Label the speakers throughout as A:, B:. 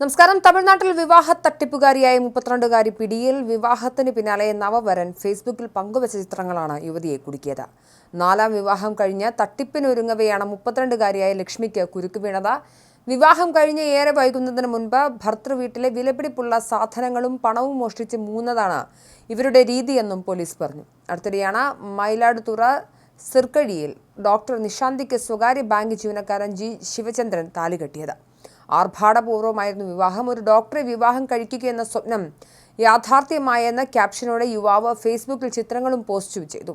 A: നമസ്കാരം. തമിഴ്നാട്ടിൽ വിവാഹ തട്ടിപ്പുകാരിയായ മുപ്പത്തിരണ്ടുകാരി പിടിയിൽ വിവാഹത്തിന് പിന്നാലെ നവവരൻ ഫേസ്ബുക്കിൽ പങ്കുവച്ച ചിത്രങ്ങളാണ് യുവതിയെ കുടുക്കിയത്. നാലാം വിവാഹം കഴിഞ്ഞ് തട്ടിപ്പിനൊരുങ്ങവെയാണ് മുപ്പത്തിരണ്ടുകാരിയായ ലക്ഷ്മിക്ക് കുരുക്ക് വീണത്. വിവാഹം കഴിഞ്ഞ് ഏറെ വൈകുന്നതിന് മുൻപ് ഭർത്തൃ വീട്ടിലെ വിലപിടിപ്പുള്ള സാധനങ്ങളും പണവും മോഷ്ടിച്ച് മൂന്നതാണ് ഇവരുടെ രീതിയെന്നും പോലീസ് പറഞ്ഞു. അടുത്തിടെയാണ് മയിലാടുതുറ സിർക്കഴിയിൽ ഡോക്ടർ നിശാന്തിക്ക് സ്വകാര്യ ബാങ്ക് ജീവനക്കാരൻ ജി ശിവചന്ദ്രൻ താലി കെട്ടിയത്. ആർഭാടപൂർവമായിരുന്നു വിവാഹം. ഒരു ഡോക്ടറെ വിവാഹം കഴിക്കുക എന്ന സ്വപ്നം യാഥാർത്ഥ്യമായെന്ന ക്യാപ്ഷനോടെ യുവാവ് ഫേസ്ബുക്കിൽ ചിത്രങ്ങളും പോസ്റ്റ് ചെയ്തു.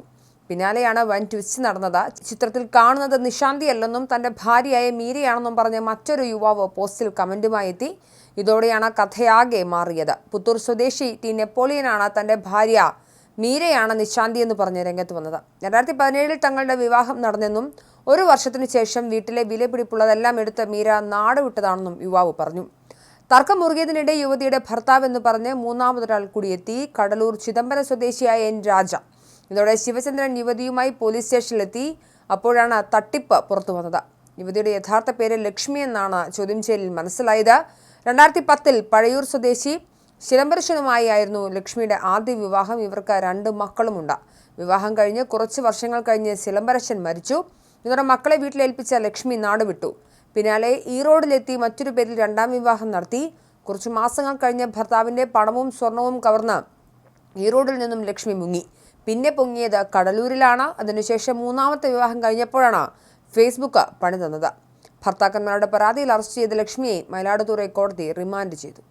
A: പിന്നാലെയാണ് വൻ ട്വിസ്റ്റ് നടന്നത്. ചിത്രത്തിൽ കാണുന്നത് നിശാന്തിയല്ലെന്നും തന്റെ ഭാര്യയായ മീരയാണെന്നും പറഞ്ഞ് മറ്റൊരു യുവാവ് പോസ്റ്റിൽ കമന്റുമായി എത്തി. ഇതോടെയാണ് കഥയാകെ മാറിയത്. പുത്തൂർ സ്വദേശി ടി നെപ്പോളിയനാണ് തന്റെ ഭാര്യ മീരയാണ് നിശാന്തി എന്ന് പറഞ്ഞ് രംഗത്ത് വന്നത്. രണ്ടായിരത്തി പതിനേഴിൽ തങ്ങളുടെ വിവാഹം നടന്നെന്നും ഒരു വർഷത്തിനു ശേഷം വീട്ടിലെ വിലപിടിപ്പുള്ളതെല്ലാം എടുത്ത മീര നാട് വിട്ടതാണെന്നും യുവാവ് പറഞ്ഞു. തർക്കം മുറുകിയതിനിടെ യുവതിയുടെ ഭർത്താവ് എന്ന് പറഞ്ഞ് മൂന്നാമതൊരാൾ കൂടിയെത്തി. കടലൂർ ചിദംബരം സ്വദേശിയായ എൻ രാജ. ഇതോടെ ശിവചന്ദ്രൻ യുവതിയുമായി പോലീസ് സ്റ്റേഷനിലെത്തി. അപ്പോഴാണ് തട്ടിപ്പ് പുറത്തു വന്നത്. യുവതിയുടെ യഥാർത്ഥ പേര് ലക്ഷ്മി എന്നാണ് ചോദ്യം ചെയ്യലിൽ മനസ്സിലായത്. രണ്ടായിരത്തി പത്തിൽ പഴയൂർ സ്വദേശി ശിലംബരശനുമായി ആയിരുന്നു ലക്ഷ്മിയുടെ ആദ്യ വിവാഹം. ഇവർക്ക് രണ്ട് മക്കളുമുണ്ട്. വിവാഹം കഴിഞ്ഞ് കുറച്ച് വർഷങ്ങൾ കഴിഞ്ഞ് ശിലംബരശൻ മരിച്ചു. ഇതോടെ മക്കളെ വീട്ടിലേൽപ്പിച്ച ലക്ഷ്മി നാടുവിട്ടു പിന്നാലെ ഈറോഡിലെത്തി മറ്റൊരു പേരിൽ രണ്ടാം വിവാഹം നടത്തി. കുറച്ച് മാസങ്ങൾ കഴിഞ്ഞ് ഭർത്താവിന്റെ പണവും സ്വർണവും കവർന്ന് ഈറോഡിൽ നിന്നും ലക്ഷ്മി മുങ്ങി. പിന്നെ പൊങ്ങിയത് കടലൂരിലാണ്. അതിനുശേഷം മൂന്നാമത്തെ വിവാഹം കഴിഞ്ഞപ്പോഴാണ് ഫേസ്ബുക്ക് പണി തന്നത് ഭർത്താക്കന്മാരുടെ പരാതിയിൽ അറസ്റ്റ് ചെയ്ത ലക്ഷ്മിയെ മയിലാടുതുറൈ കോടതി റിമാൻഡ് ചെയ്തു.